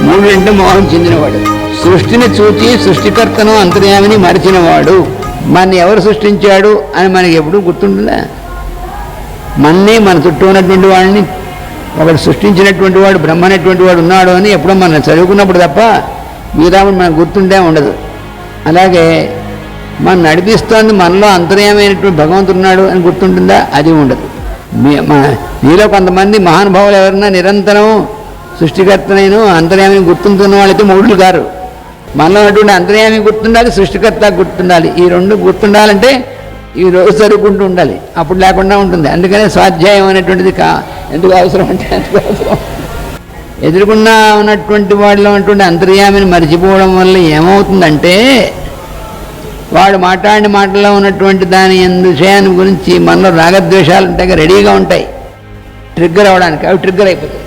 మూడు అంటే మోహం చెందినవాడు. సృష్టిని చూచి సృష్టికర్తను అంతర్యామిని మరిచినవాడు. మన ఎవరు సృష్టించాడు అని మనకి ఎప్పుడు గుర్తుంటుందా మన్నే మన చుట్టూ ఉన్నటువంటి వాడిని ఒకడు సృష్టించినటువంటి వాడు బ్రహ్మ అనేటువంటి వాడు ఉన్నాడు అని ఎప్పుడో మనం చదువుకున్నప్పుడు తప్ప మిగతా మనకు గుర్తుండే ఉండదు. అలాగే మనం నడిపిస్తోంది మనలో అంతర్యమైనటువంటి భగవంతుడు ఉన్నాడు అని గుర్తుంటుందా? అది ఉండదు. మీ మీలో కొంతమంది మహానుభావులు ఎవరన్నా నిరంతరం సృష్టికర్తనైన అంతర్యామిని గుర్తుంటున్న వాళ్ళైతే మూడులు గారు. మనలో అటువంటి అంతర్యామి గుర్తుండాలి సృష్టికర్త గుర్తుండాలి. ఈ రెండు గుర్తుండాలంటే ఈ రోజు జరుగుకుంటూ ఉండాలి. అప్పుడు లేకుండా ఉంటుంది. అందుకనే స్వాధ్యాయం అనేటువంటిది కా ఎందుకు అవసరం అంటే ఎందుకు అవసరం? ఎదురుకున్నా ఉన్నటువంటి వాళ్ళు ఉన్నటువంటి అంతర్యామిని మర్చిపోవడం వల్ల ఏమవుతుందంటే వాడు మాట్లాడిన మాటల్లో ఉన్నటువంటి దాని విషయాన్ని గురించి మనలో రాగద్వేషాలు ఉంటాయి రెడీగా ఉంటాయి. ట్రిగ్గర్ అవ్వడానికి అవి ట్రిగ్గర్ అయిపోతాయి.